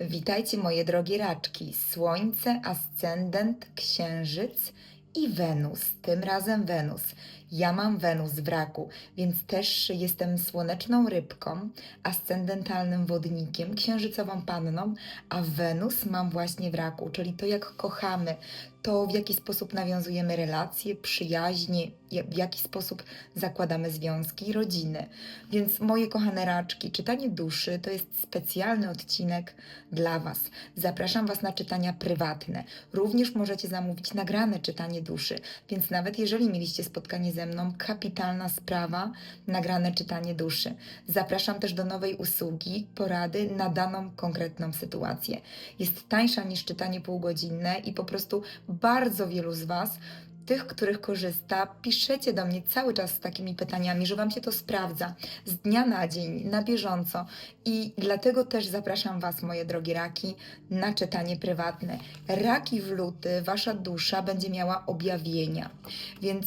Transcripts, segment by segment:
Witajcie moje drogie raczki, Słońce, Ascendent, Księżyc i Wenus, tym razem Wenus. Ja mam Wenus w raku, więc też jestem słoneczną rybką, ascendentalnym wodnikiem, księżycową panną, a Wenus mam właśnie w raku, czyli to jak kochamy, to w jaki sposób nawiązujemy relacje, przyjaźnie, ja- w jaki sposób zakładamy związki rodziny. Więc moje kochane raczki, czytanie duszy to jest specjalny odcinek dla Was. Zapraszam Was na czytania prywatne. Również możecie zamówić nagrane czytanie duszy, więc nawet jeżeli mieliście spotkanie ze mną, kapitalna sprawa, nagrane czytanie duszy. Zapraszam też do nowej usługi, porady na daną konkretną sytuację. Jest tańsza niż czytanie półgodzinne i po prostu bardzo wielu z Was tych, których korzysta, piszecie do mnie cały czas z takimi pytaniami, że Wam się to sprawdza z dnia na dzień, na bieżąco. I dlatego też zapraszam Was, moje drogie raki, na czytanie prywatne. Raki w luty, Wasza dusza będzie miała objawienia, więc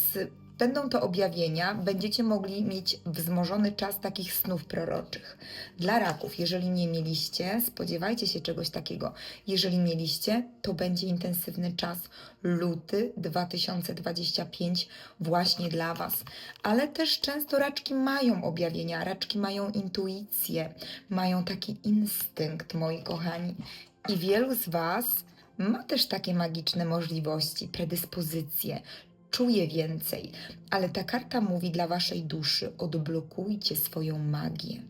będą to objawienia, będziecie mogli mieć wzmożony czas takich snów proroczych. Dla raków, jeżeli nie mieliście, spodziewajcie się czegoś takiego. Jeżeli mieliście, to będzie intensywny czas luty 2025 właśnie dla Was. Ale też często raczki mają objawienia, raczki mają intuicję, mają taki instynkt, moi kochani. I wielu z Was ma też takie magiczne możliwości, predyspozycje, czuje więcej, ale ta karta mówi dla Waszej duszy: odblokujcie swoją magię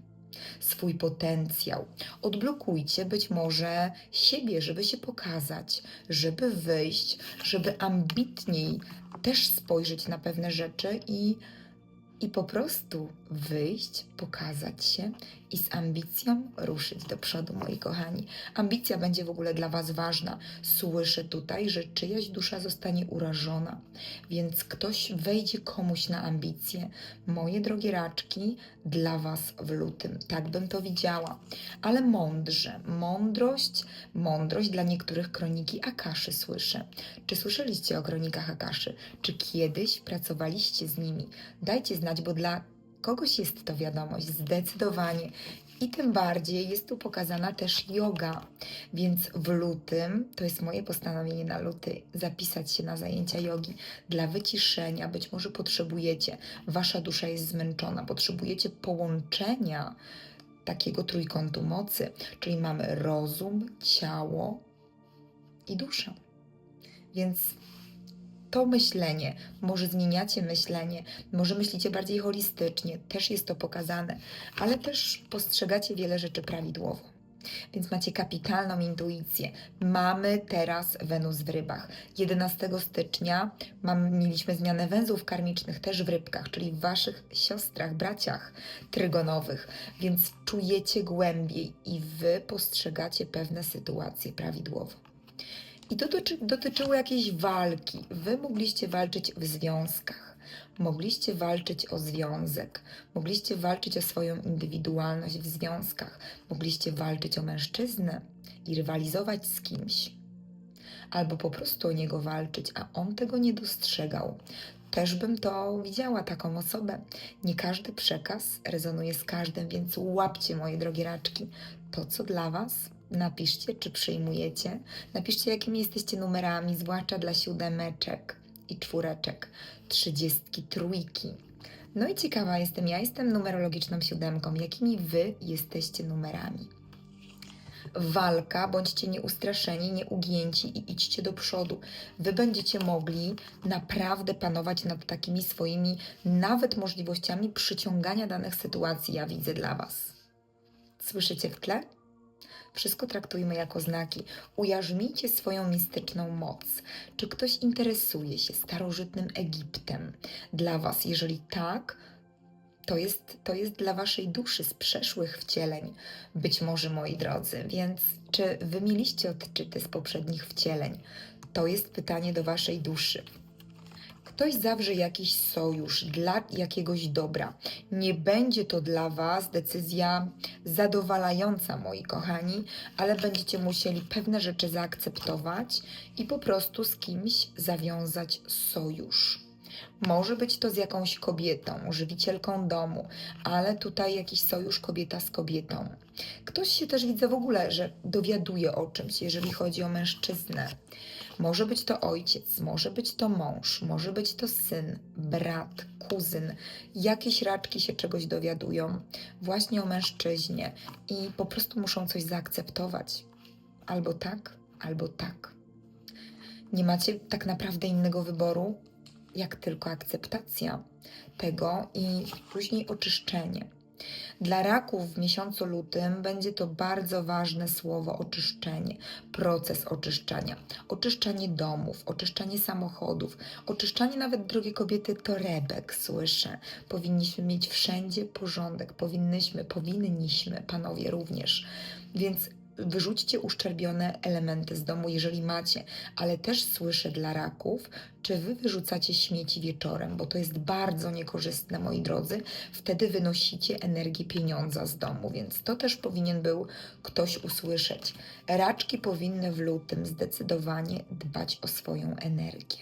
swój potencjał. Odblokujcie być może siebie, żeby się pokazać, żeby wyjść, żeby ambitniej też spojrzeć na pewne rzeczy i, i po prostu wyjść, pokazać się i z ambicją ruszyć do przodu, moi kochani. Ambicja będzie w ogóle dla Was ważna. Słyszę tutaj, że czyjaś dusza zostanie urażona, więc ktoś wejdzie komuś na ambicje. Moje drogie raczki, dla Was w lutym. Tak bym to widziała. Ale mądrze, mądrość, mądrość dla niektórych kroniki Akaszy słyszę. Czy słyszeliście o kronikach Akaszy? Czy kiedyś pracowaliście z nimi? Dajcie znać, bo dla kogoś jest to wiadomość, zdecydowanie. I tym bardziej jest tu pokazana też yoga. Więc w lutym, to jest moje postanowienie na luty, zapisać się na zajęcia jogi dla wyciszenia. Być może potrzebujecie, wasza dusza jest zmęczona, potrzebujecie połączenia takiego trójkątu mocy, czyli mamy rozum, ciało i duszę. Więc to myślenie, może zmieniacie myślenie, może myślicie bardziej holistycznie, też jest to pokazane, ale też postrzegacie wiele rzeczy prawidłowo. Więc macie kapitalną intuicję. Mamy teraz Wenus w rybach. 11 stycznia mam, mieliśmy zmianę węzłów karmicznych też w rybkach, czyli w waszych siostrach, braciach trygonowych, więc czujecie głębiej i wy postrzegacie pewne sytuacje prawidłowo. I to dotyczy, dotyczyło jakiejś walki. Wy mogliście walczyć w związkach, mogliście walczyć o związek, mogliście walczyć o swoją indywidualność w związkach, mogliście walczyć o mężczyznę i rywalizować z kimś, albo po prostu o niego walczyć, a on tego nie dostrzegał. Też bym to widziała, taką osobę. Nie każdy przekaz rezonuje z każdym, więc łapcie, moje drogie raczki, to co dla Was. Napiszcie, czy przyjmujecie. Napiszcie, jakimi jesteście numerami, zwłaszcza dla siódemeczek i czwóreczek, trzydziestki, trójki. No i ciekawa jestem, ja jestem numerologiczną siódemką. Jakimi Wy jesteście numerami? Walka, bądźcie nieustraszeni, nieugięci i idźcie do przodu. Wy będziecie mogli naprawdę panować nad takimi swoimi nawet możliwościami przyciągania danych sytuacji, ja widzę dla Was. Słyszycie w tle? Wszystko traktujmy jako znaki. Ujarzmijcie swoją mistyczną moc. Czy ktoś interesuje się starożytnym Egiptem dla Was? Jeżeli tak, to jest, to jest dla Waszej duszy z przeszłych wcieleń, być może, moi drodzy. Więc czy Wy mieliście odczyty z poprzednich wcieleń? To jest pytanie do Waszej duszy. Ktoś zawrze jakiś sojusz dla jakiegoś dobra. Nie będzie to dla Was decyzja zadowalająca, moi kochani, ale będziecie musieli pewne rzeczy zaakceptować i po prostu z kimś zawiązać sojusz. Może być to z jakąś kobietą, żywicielką domu, ale tutaj jakiś sojusz kobieta z kobietą. Ktoś się też widzę w ogóle, że dowiaduje o czymś, jeżeli chodzi o mężczyznę. Może być to ojciec, może być to mąż, może być to syn, brat, kuzyn. Jakieś raczki się czegoś dowiadują właśnie o mężczyźnie i po prostu muszą coś zaakceptować. Albo tak, albo tak. Nie macie tak naprawdę innego wyboru, jak tylko akceptacja tego i później oczyszczenie. Dla raków w miesiącu lutym będzie to bardzo ważne słowo oczyszczenie, proces oczyszczania, oczyszczanie domów, oczyszczanie samochodów, oczyszczanie nawet drogie kobiety torebek, słyszę. Powinniśmy mieć wszędzie porządek, powinnyśmy, powinniśmy, panowie również. Więc wyrzućcie uszczerbione elementy z domu, jeżeli macie, ale też słyszę dla raków, czy wy wyrzucacie śmieci wieczorem, bo to jest bardzo niekorzystne, moi drodzy. Wtedy wynosicie energię pieniądza z domu, więc to też powinien był ktoś usłyszeć. Raczki powinny w lutym zdecydowanie dbać o swoją energię.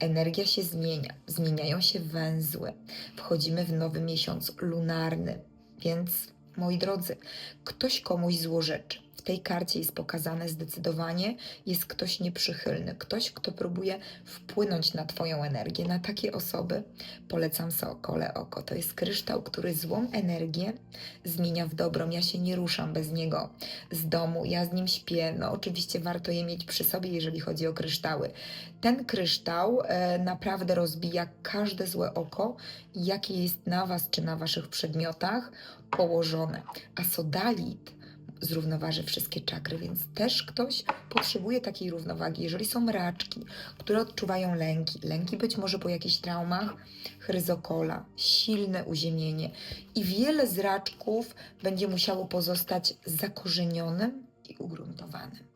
Energia się zmienia, zmieniają się węzły. Wchodzimy w nowy miesiąc lunarny, więc moi drodzy, ktoś komuś złorzeczy. W tej karcie jest pokazane zdecydowanie, jest ktoś nieprzychylny, ktoś, kto próbuje wpłynąć na Twoją energię. Na takie osoby polecam Sokole Oko. To jest kryształ, który złą energię zmienia w dobrą. Ja się nie ruszam bez niego z domu, ja z nim śpię. No oczywiście warto je mieć przy sobie, jeżeli chodzi o kryształy. Ten kryształ e, naprawdę rozbija każde złe oko, jakie jest na Was czy na Waszych przedmiotach położone. A sodalit zrównoważy wszystkie czakry, więc też ktoś potrzebuje takiej równowagi. Jeżeli są raczki, które odczuwają lęki, lęki być może po jakichś traumach, chryzokola, silne uziemienie i wiele z raczków będzie musiało pozostać zakorzenionym i ugruntowanym.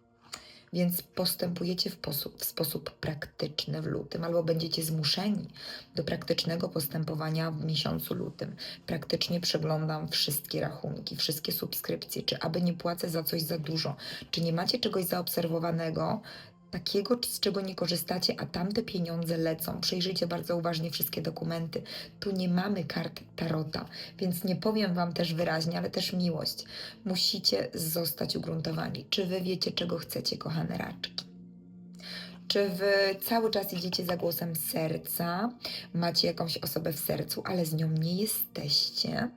Więc postępujecie w w sposób praktyczny w lutym, albo będziecie zmuszeni do praktycznego postępowania w miesiącu lutym. Praktycznie przeglądam wszystkie rachunki, wszystkie subskrypcje, czy aby nie płacę za coś za dużo, czy nie macie czegoś zaobserwowanego, takiego, z czego nie korzystacie, a tamte pieniądze lecą. Przejrzyjcie bardzo uważnie wszystkie dokumenty. Tu nie mamy kart tarota, więc nie powiem Wam też wyraźnie, ale też miłość. Musicie zostać ugruntowani. Czy Wy wiecie, czego chcecie, kochane raczki? Czy Wy cały czas idziecie za głosem serca, macie jakąś osobę w sercu, ale z nią nie jesteście?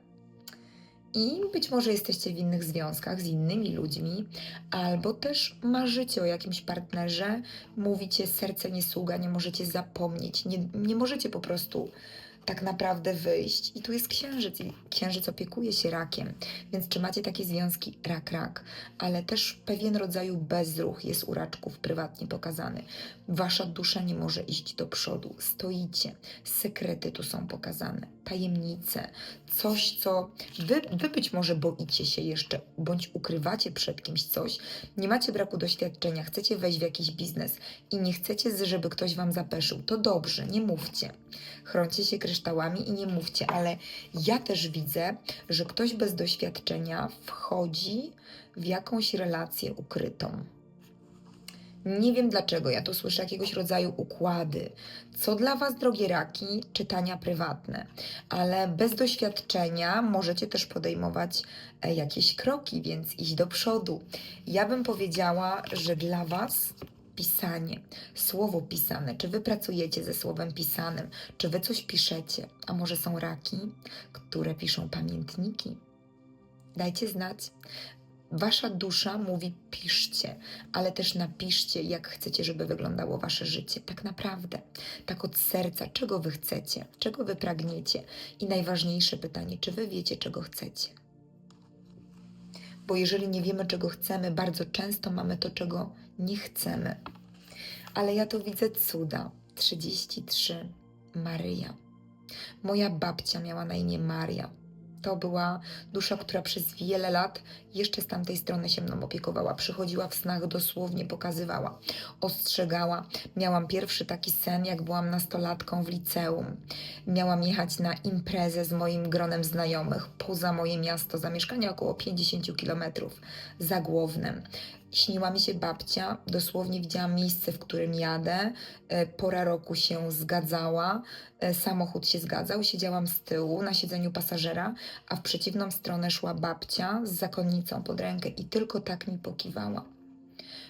I być może jesteście w innych związkach z innymi ludźmi, albo też marzycie o jakimś partnerze, mówicie serce nie sługa, nie możecie zapomnieć, nie, nie możecie po prostu tak naprawdę wyjść. I tu jest księżyc, i księżyc opiekuje się rakiem. Więc czy macie takie związki rak-rak, ale też pewien rodzaju bezruch jest u raczków prywatnie pokazany. Wasza dusza nie może iść do przodu, stoicie. Sekrety tu są pokazane, tajemnice, coś, co wy, wy być może boicie się jeszcze, bądź ukrywacie przed kimś coś, nie macie braku doświadczenia, chcecie wejść w jakiś biznes i nie chcecie, żeby ktoś wam zapeszył. To dobrze, nie mówcie. Chroncie się kryształami i nie mówcie, ale ja też widzę, że ktoś bez doświadczenia wchodzi w jakąś relację ukrytą. Nie wiem dlaczego, ja tu słyszę jakiegoś rodzaju układy. Co dla Was, drogie raki, czytania prywatne, ale bez doświadczenia możecie też podejmować e, jakieś kroki, więc iść do przodu. Ja bym powiedziała, że dla Was pisanie, słowo pisane, czy wy pracujecie ze słowem pisanym, czy wy coś piszecie, a może są raki, które piszą pamiętniki. Dajcie znać. Wasza dusza mówi piszcie, ale też napiszcie, jak chcecie, żeby wyglądało wasze życie. Tak naprawdę, tak od serca, czego wy chcecie, czego wy pragniecie. I najważniejsze pytanie, czy wy wiecie, czego chcecie? Bo jeżeli nie wiemy, czego chcemy, bardzo często mamy to, czego nie chcemy. Ale ja tu widzę cuda. 33. Maryja. Moja babcia miała na imię Maria. To była dusza, która przez wiele lat jeszcze z tamtej strony się mną opiekowała. Przychodziła w snach, dosłownie pokazywała, ostrzegała. Miałam pierwszy taki sen, jak byłam nastolatką w liceum. Miałam jechać na imprezę z moim gronem znajomych poza moje miasto, zamieszkanie około 50 kilometrów za Głownem. Śniła mi się babcia, dosłownie widziałam miejsce, w którym jadę. E, Pora roku się zgadzała, e, samochód się zgadzał, siedziałam z tyłu na siedzeniu pasażera, a w przeciwną stronę szła babcia z zakonnicą pod rękę i tylko tak mi pokiwała.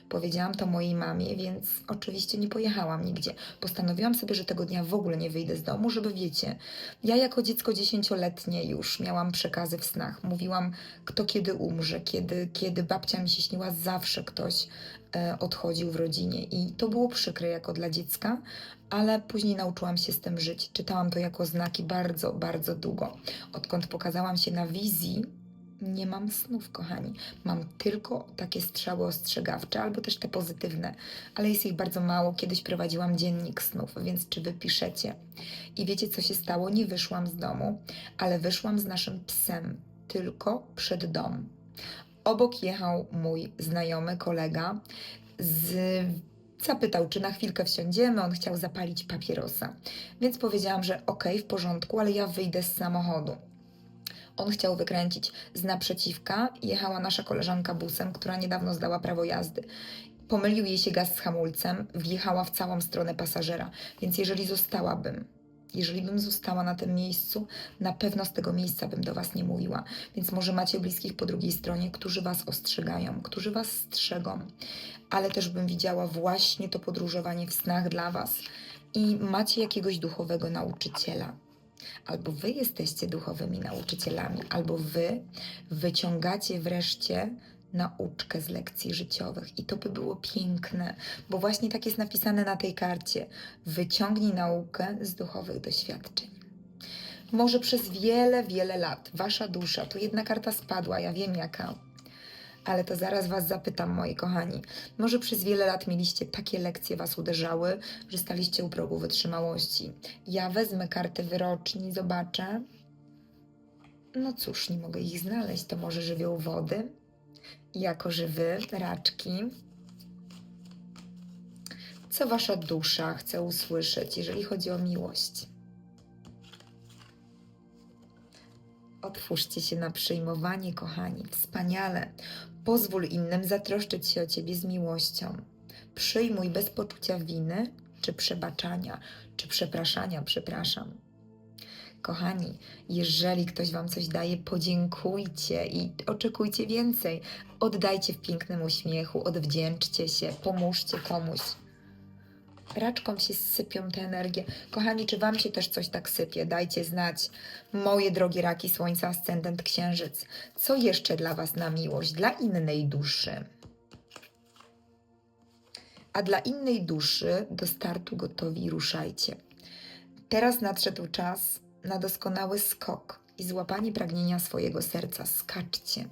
Powiedziałam to mojej mamie, więc oczywiście nie pojechałam nigdzie. Postanowiłam sobie, że tego dnia w ogóle nie wyjdę z domu, żeby wiecie. Ja jako dziecko dziesięcioletnie już miałam przekazy w snach. Mówiłam, kto kiedy umrze, kiedy, kiedy babcia mi się śniła, zawsze ktoś e, odchodził w rodzinie. I to było przykre jako dla dziecka, ale później nauczyłam się z tym żyć. Czytałam to jako znaki bardzo, bardzo długo. Odkąd pokazałam się na wizji, nie mam snów, kochani. Mam tylko takie strzały ostrzegawcze, albo też te pozytywne, ale jest ich bardzo mało. Kiedyś prowadziłam dziennik snów, więc czy wy piszecie? I wiecie, co się stało? Nie wyszłam z domu, ale wyszłam z naszym psem tylko przed dom. Obok jechał mój znajomy kolega z zapytał, czy na chwilkę wsiądziemy. On chciał zapalić papierosa. Więc powiedziałam, że okej, w porządku, ale ja wyjdę z samochodu. On chciał wykręcić z naprzeciwka. Jechała nasza koleżanka busem, która niedawno zdała prawo jazdy. Pomylił jej się gaz z hamulcem, wjechała w całą stronę pasażera. Więc jeżeli zostałabym, jeżeli bym została na tym miejscu, na pewno z tego miejsca bym do Was nie mówiła. Więc może macie bliskich po drugiej stronie, którzy Was ostrzegają, którzy Was strzegą. Ale też bym widziała właśnie to podróżowanie w snach dla Was. I macie jakiegoś duchowego nauczyciela, albo wy jesteście duchowymi nauczycielami, albo wy wyciągacie wreszcie nauczkę z lekcji życiowych. I to by było piękne, bo właśnie tak jest napisane na tej karcie. Wyciągnij naukę z duchowych doświadczeń. Może przez wiele, wiele lat wasza dusza, tu jedna karta spadła, ja wiem jaka, ale to zaraz Was zapytam, moi kochani. Może przez wiele lat mieliście takie lekcje, Was uderzały, że staliście u progu wytrzymałości. Ja wezmę karty wyroczni, zobaczę. No cóż, nie mogę ich znaleźć. To może żywioł wody, jako żywy, raczki. Co Wasza dusza chce usłyszeć, jeżeli chodzi o miłość? Otwórzcie się na przyjmowanie, kochani. Wspaniale. Pozwól innym zatroszczyć się o ciebie z miłością. Przyjmuj bez poczucia winy, czy przebaczania, czy przepraszania, przepraszam. Kochani, jeżeli ktoś Wam coś daje, podziękujcie i oczekujcie więcej. Oddajcie w pięknym uśmiechu, odwdzięczcie się, pomóżcie komuś. Raczkom się sypią te energie. Kochani, czy Wam się też coś tak sypie? Dajcie znać. Moje drogie raki, słońca, ascendent, księżyc. Co jeszcze dla Was na miłość? Dla innej duszy. A dla innej duszy do startu gotowi ruszajcie. Teraz nadszedł czas na doskonały skok i złapanie pragnienia swojego serca. Skaczcie.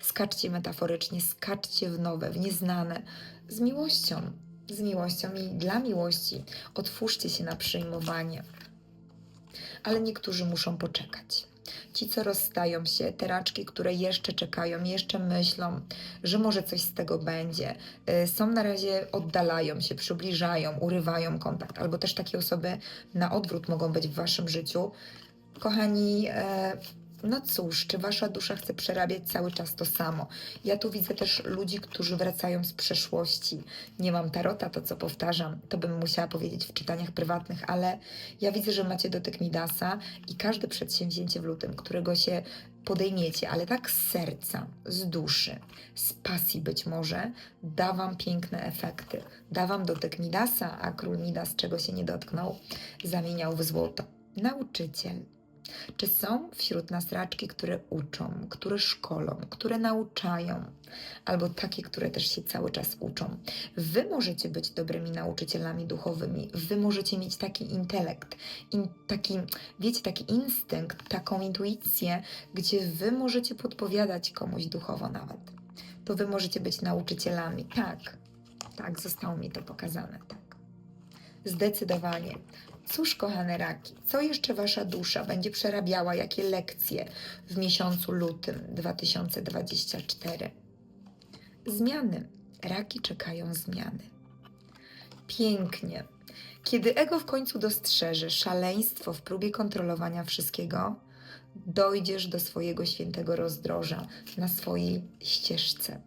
Skaczcie metaforycznie, skaczcie w nowe, w nieznane, z miłością, z miłością i dla miłości otwórzcie się na przyjmowanie. Ale niektórzy muszą poczekać. Ci, co rozstają się, te raczki, które jeszcze czekają, jeszcze myślą, że może coś z tego będzie, y, są na razie, oddalają się, przybliżają, urywają kontakt, albo też takie osoby na odwrót mogą być w waszym życiu. Kochani, e, no cóż, czy wasza dusza chce przerabiać cały czas to samo? Ja tu widzę też ludzi, którzy wracają z przeszłości. Nie mam tarota, to co powtarzam, to bym musiała powiedzieć w czytaniach prywatnych, ale ja widzę, że macie dotyk Midasa i każde przedsięwzięcie w lutym, którego się podejmiecie, ale tak z serca, z duszy, z pasji być może, da wam piękne efekty. Da wam dotyk Midasa, a król Midas, czego się nie dotknął, zamieniał w złoto. Nauczyciel. Czy są wśród nas raczki, które uczą, które szkolą, które nauczają, albo takie, które też się cały czas uczą? Wy możecie być dobrymi nauczycielami duchowymi, wy możecie mieć taki intelekt, in, taki, wiecie, taki instynkt, taką intuicję, gdzie wy możecie podpowiadać komuś duchowo nawet. To wy możecie być nauczycielami. Tak, tak, zostało mi to pokazane, tak. Zdecydowanie. Cóż, kochane raki, co jeszcze wasza dusza będzie przerabiała, jakie lekcje w miesiącu lutym 2024? Zmiany. Raki czekają zmiany. Pięknie. Kiedy ego w końcu dostrzeże szaleństwo w próbie kontrolowania wszystkiego, dojdziesz do swojego świętego rozdroża na swojej ścieżce.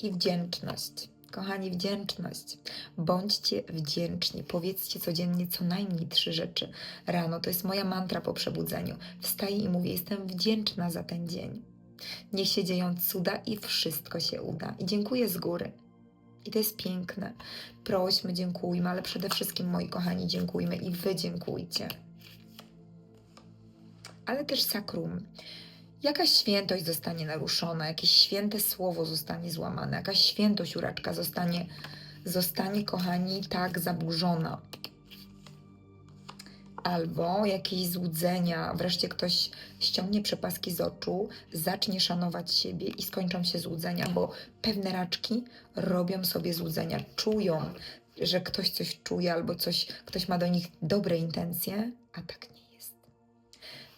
i wdzięczność. Kochani, wdzięczność. Bądźcie wdzięczni. Powiedzcie codziennie co najmniej trzy rzeczy. Rano to jest moja mantra po przebudzeniu. Wstaję i mówię: Jestem wdzięczna za ten dzień. Niech się dzieją cuda i wszystko się uda. I dziękuję z góry. I to jest piękne. Prośmy, dziękujmy, ale przede wszystkim, moi kochani, dziękujmy i wy dziękujcie. Ale też sakrum. Jakaś świętość zostanie naruszona, jakieś święte słowo zostanie złamane, jakaś świętość uraczka zostanie, zostanie, kochani, tak zaburzona. Albo jakieś złudzenia, wreszcie ktoś ściągnie przepaski z oczu, zacznie szanować siebie i skończą się złudzenia, bo pewne raczki robią sobie złudzenia, czują, że ktoś coś czuje albo coś, ktoś ma do nich dobre intencje, a tak nie.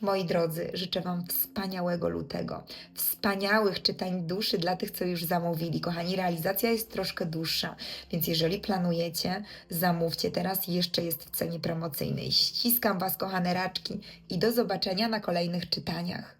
Moi drodzy, życzę Wam wspaniałego lutego, wspaniałych czytań duszy dla tych, co już zamówili. Kochani, realizacja jest troszkę dłuższa, więc jeżeli planujecie, zamówcie teraz, jeszcze jest w cenie promocyjnej. Ściskam Was, kochane raczki, i do zobaczenia na kolejnych czytaniach.